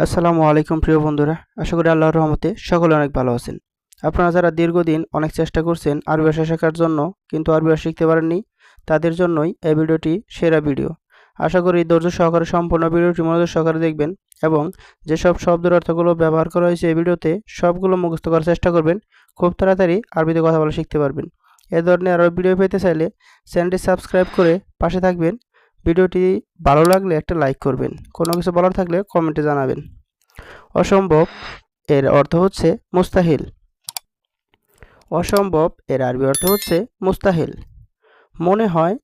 আসসালামু আলাইকুম, প্রিয় বন্ধুরা। আশা করি আল্লাহর রহমতে সকলে অনেক ভালো আছেন। আপনারা যারা দীর্ঘদিন অনেক চেষ্টা করছেন আরবি ভাষা শেখার জন্য, কিন্তু আরবি ভাষা শিখতে পারেননি, তাদের জন্যই এই ভিডিওটি সেরা ভিডিও। আশা করি ধৈর্য সহকারে সম্পূর্ণ ভিডিওটি মনোযোগ সহকারে দেখবেন এবং যেসব শব্দের অর্থগুলো ব্যবহার করা হয়েছে এই ভিডিওতে সবগুলো মুখস্থ করার চেষ্টা করবেন। খুব তাড়াতাড়ি আরবিতে কথা বলা শিখতে পারবেন। এ ধরনের আরও ভিডিও পেতে চাইলে চ্যানেলটি সাবস্ক্রাইব করে পাশে থাকবেন। ভিডিওটি ভালো লাগলে একটা লাইক করবেন। কোনো কিছু বলার থাকলে কমেন্টে জানাবেন। অসম্ভব এর অর্থ হচ্ছে মুস্তাহিল। অসম্ভব এর আরবি অর্থ হচ্ছে মুস্তাহিল। মনে হয়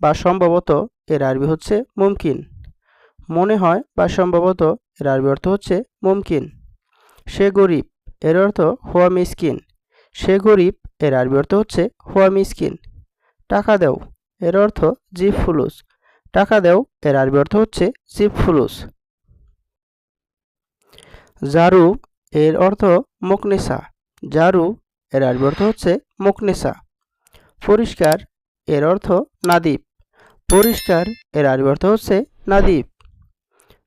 বা সম্ভবত এর আরবি হচ্ছে মুমকিন। মনে হয় বা সম্ভবত এর আরবি অর্থ হচ্ছে মুমকিন। সে গরিব এর অর্থ হুয়া মিসকিন। সে গরিব এর আরবি অর্থ হচ্ছে হুয়া মিসকিন। টাকা দেও এর অর্থ জি ফুলুস। টাকা দেও, এর আরবি অর্থ হচ্ছে জিপ ফুলুস জারু, এর অর্থ মুকনেসা। জারু, এর আরবি অর্থ হচ্ছে মুকনেসা। পরিষ্কার, এর অর্থ নাদীপ পরিষ্কার, এর আরবি অর্থ হচ্ছে নাদীপ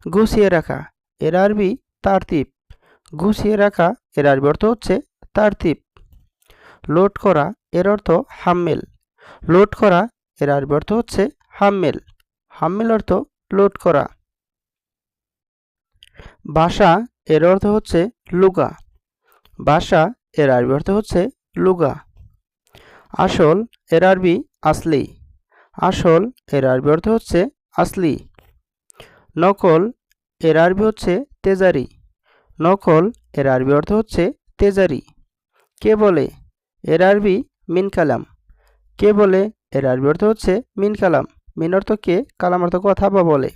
গুছিয়ে রাখা, এর আরবি তারতিব। গুছিয়ে রাখা, এর আরবি অর্থ হচ্ছে তারতিব। লোড করা, এর অর্থ হাম্মেল। লোড করা, এর আরবি অর্থ হচ্ছে হাম্মেল। হাম্মেল অর্থ লোড করা। ভাষা এর অর্থ হচ্ছে লুগা। ভাষা এর আরবি অর্থ হচ্ছে লুগা। আসল এর আরবি আসলি। আসল এর আরবি অর্থ হচ্ছে আসলি। নকল এর আরবি হচ্ছে তেজারি। নকল এর আরবি অর্থ হচ্ছে তেজারি। কে বলে? এর আরবি মিন কালাম। কে বলে? এর আরবি অর্থ হচ্ছে মিন কালাম। মিন অর্থ কে? কালাম অর্থ কথা বা বলে।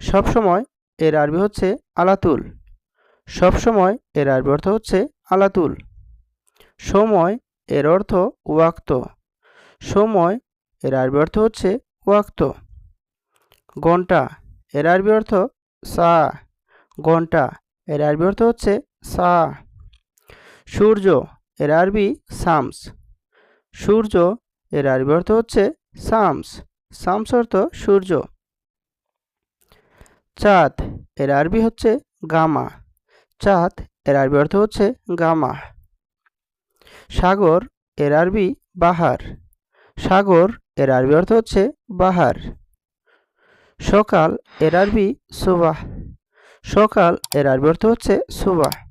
সবসময় এর আরবি হচ্ছে আলাতুল। সব সময় এর আরবি অর্থ হচ্ছে আলাতুল। সময় এর অর্থ ওয়াক্ত। সময় এর আরবি অর্থ হচ্ছে ওয়াক্ত। ঘণ্টা এর আরবি অর্থ সা। ঘণ্টা এর আরবি অর্থ হচ্ছে সা। সূর্য এর আরবি সামস। সূর্য এর আরবি অর্থ হচ্ছে সামস। সামস অর্থ সূর্য। চাঁদ, এর আরবি হচ্ছে গামা। চাঁদ, এর আরবি অর্থ হচ্ছে গামা। সাগর, এর আরবি বাহার। সাগর, এর আরবি অর্থ হচ্ছে বাহার। সকাল, এর আরবি সুবাহ। সকাল, এর আরবি অর্থ হচ্ছে সুবাহ।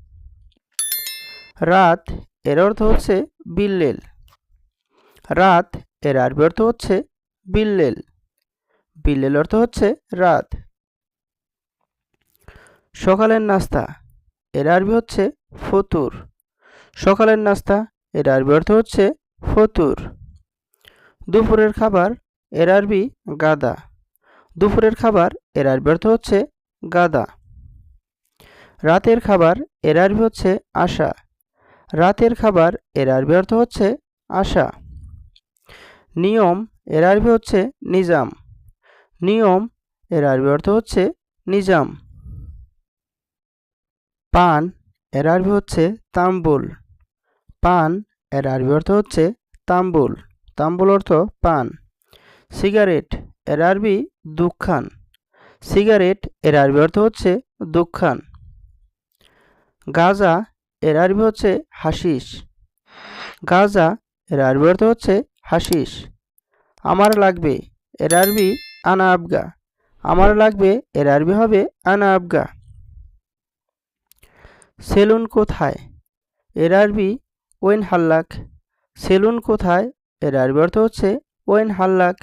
রাত, এর অর্থ হচ্ছে বিল্লেল। রাত, এর আরবি অর্থ হচ্ছে বিল্লেল। বিল্লেল অর্থ হচ্ছে রাত। সকালের নাস্তা, এর আরবি হচ্ছে ফতুর। সকালের নাস্তা, এর আরবি অর্থ হচ্ছে ফতুর। দুপুরের খাবার, এর আরবি গাদা। দুপুরের খাবার, এর আরবি অর্থ হচ্ছে গাদা। রাতের খাবার, এর আরবি হচ্ছে আশা। রাতের খাবার, এর আরবি অর্থ হচ্ছে আশা। নিয়ম এর আরবি হচ্ছে নিজাম। নিয়ম, এর আরবি অর্থ হচ্ছে নিজাম। পান, এর আরবি হচ্ছে তাম্বুল। পান, এর আরবি অর্থ হচ্ছে তাম্বুল। তাম্বুল অর্থ পান। সিগারেট, এর আরবি দুঃখান। সিগারেট, এর আরবি অর্থ হচ্ছে দুঃখান। গাজা, এর আরবি হচ্ছে হাসিস গাজা, এর আরবি অর্থ হচ্ছে হাসিস আমার লাগবে, এর আরবি আনা আবগা। আমার লাগবে, এর আরবি হবে আনা আবগা। সেলুন কোথায়? এর আরবি ওয়েন হাল্লাক। সেলুন কোথায়? এর আরবি অর্থ হচ্ছে ওয়েন হাল্লাক।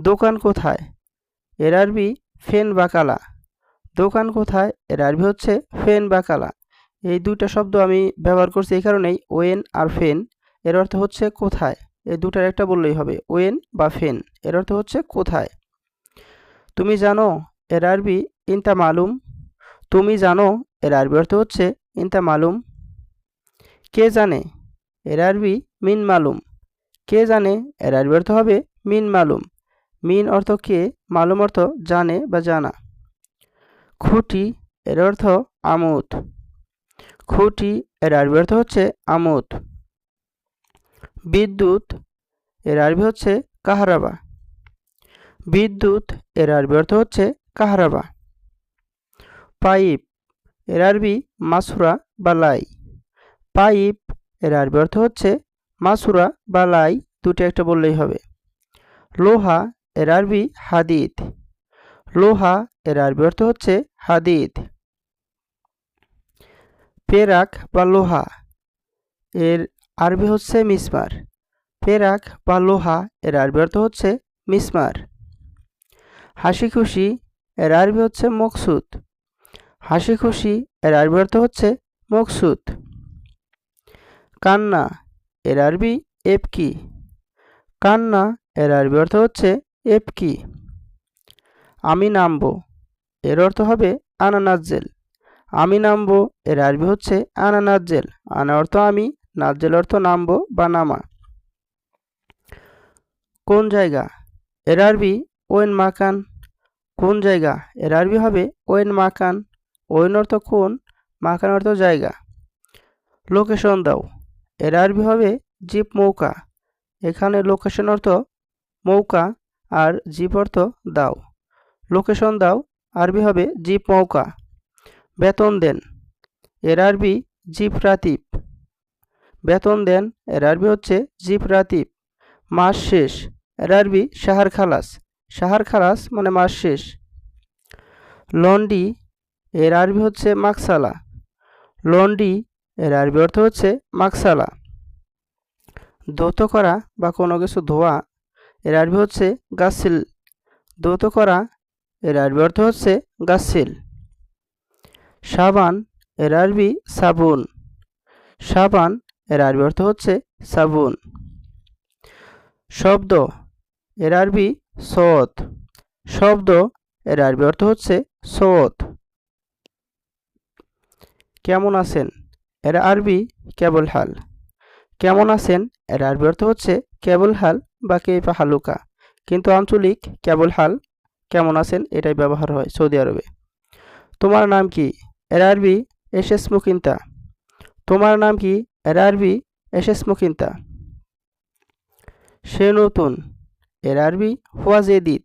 দোকান কোথায়? এর আরবি ফেন বাকালা। দোকান কোথায়? এর আরবি হচ্ছে ফেন বাকালা। এই দুইটা শব্দ আমি ব্যবহার করছি এই কারণেই, ওয়েন আর ফেন। এর অর্থ হচ্ছে কোথায়? এই দুটার একটা বললেই হবে। ওয়েন বা ফেন, এর অর্থ হচ্ছে কোথায়। তুমি জানো এর আরবি ইনতা মালুম। তুমি জানো এর আরবি অর্থ হচ্ছে ইনতা মালুম। কে জানে এর আরবি মিন মালুম। কে জানে এর আরবি অর্থ হবে মিন মালুম। মিন অর্থ কে, মালুম অর্থ জানে বা জানা। খুঁটি এর অর্থ আমোদ। খুঁটি এর আরবি অর্থ হচ্ছে আমোদ। বিদ্যুৎ, এর আরবি হচ্ছে কাহারাবা। বিদ্যুৎ, এর আরবি অর্থ হচ্ছে কাহারাবা। পাইপ, এর আরবি মাসুরা বা লাই। পাইপ, এর আরবি অর্থ হচ্ছে মাসুরা বা লাই, দুটো একটা বললেই হবে। লোহা, এর আরবি হাদিদ। লোহা, এর আরবি অর্থ হচ্ছে হাদিদ। পেরাক বা লোহা, এর আরবি হচ্ছে মিসমার পেরাক বা লোহা এর আরবি অর্থ হচ্ছে মিসমার। হাসি খুশি এর আরবি হচ্ছে মকসুদ, হাসি খুশি এর আরবি অর্থ হচ্ছে মকসুদ। কান্না এর আরবি এপকি, কান্না এর আরবি অর্থ হচ্ছে এপকি। আমি নামবো এর অর্থ হবে আনানাজ্জেল, আমি নামবো এর আরবি হচ্ছে আনানাজ্জেল, আনা অর্থ আমি নাজ্জেল অর্থ নামবো বা নামা। কোন জায়গা? এর আরবি ওয়েন মাকান। কোন জায়গা? এর আরবি হবে ওয়েন মাকান। ওয়েন অর্থ কোন? মাকান অর্থ জায়গা। লোকেশন দাও। এর আরবি হবে জিপ মৌকা। এখানে লোকেশন অর্থ মৌকা আর জিপ অর্থ দাও। লোকেশন দাও। আরবি হবে জিপ মৌকা। বেতন দেন। এর আরবি জিপ রাতিব। বেতন দেন। এর আরবি হচ্ছে জিপ রাতিব। মাস শেষ। এর আরবি শাহার খালাস। সাহার খালাস মানে মাস শেষ। লন্ডি, এর আরবি হচ্ছে মাকসালা। লন্ডি, এর আরবি অর্থ হচ্ছে মাকসালা। ধৌত করা বা কোনো কিছু ধোয়া, এর আরবি হচ্ছে গাছিল ধৌত করা, এর আরবি অর্থ হচ্ছে গাছিল সাবান এর আরবি সাবুন। সাবান এর আরবি অর্থ হচ্ছে সাবুন। শব্দ এর আরবি সদ শব্দ এর আরবি অর্থ হচ্ছে সদ কেমন আছেন? এর আরবি কেবল হাল। কেমন আছেন? এর আরবি অর্থ হচ্ছে কেবল হাল বা কেফা হালুকা। কিন্তু আঞ্চলিক কেবল হাল, কেমন আছেন? এটাই ব্যবহার হয় সৌদি আরবে। তোমার নাম কি? এর আরবি এসেস মুকিন্তা। তোমার নাম কি? এর আরবি এসেস মুকিন্তা সে নতুন, এর আরবি হোয়া হুয়াজেদিদ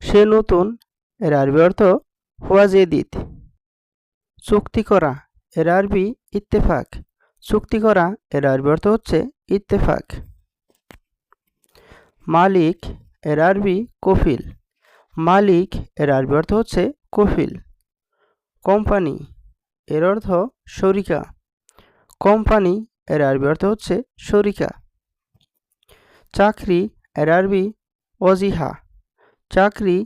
সে নতুন, এর আরবি অর্থ হোয়া হুয়াজেদিদ চুক্তি করা, এর আরবি ইত্তেফাক। চুক্তি করা, এর আরবি অর্থ হচ্ছে ইত্তেফাক। মালিক, এর আরবি কফিল। মালিক, এর আরবি অর্থ হচ্ছে কফিল। কোম্পানি, এর অর্থ শরিকা। কোম্পানি এর আরবি অর্থ হচ্ছে শরিকা। চাকরি এর আরবি ওয়াজিহা। চাকরি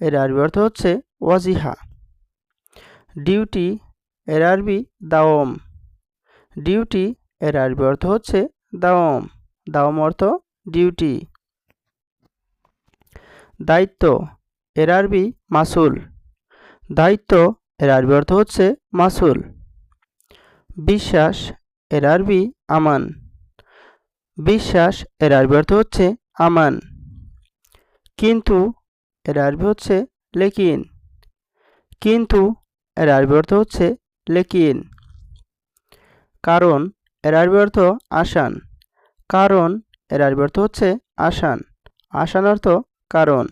এর আরবি অর্থ হচ্ছে ওয়াজিহা। ডিউটি এর আরবি দাওম ডিউটি এর আরবি অর্থ হচ্ছে দাওম দাওম অর্থ ডিউটি। দায়িত্ব এর আরবি মাসুল। দায়িত্ব এর আরবি অর্থ হচ্ছে মাসুল। বিশ্বাস এর আরবি আমান। বিশ্বাস এর আরবি অর্থ হচ্ছে আমান। কিন্তু এর আরবি হচ্ছে লেকিন। কিন্তু এর আরবি অর্থ হচ্ছে লেকিন। কারণ এর আরবি অর্থ আসান। কারণ এর আরবি অর্থ হচ্ছে আসান। আসান অর্থ কারণ।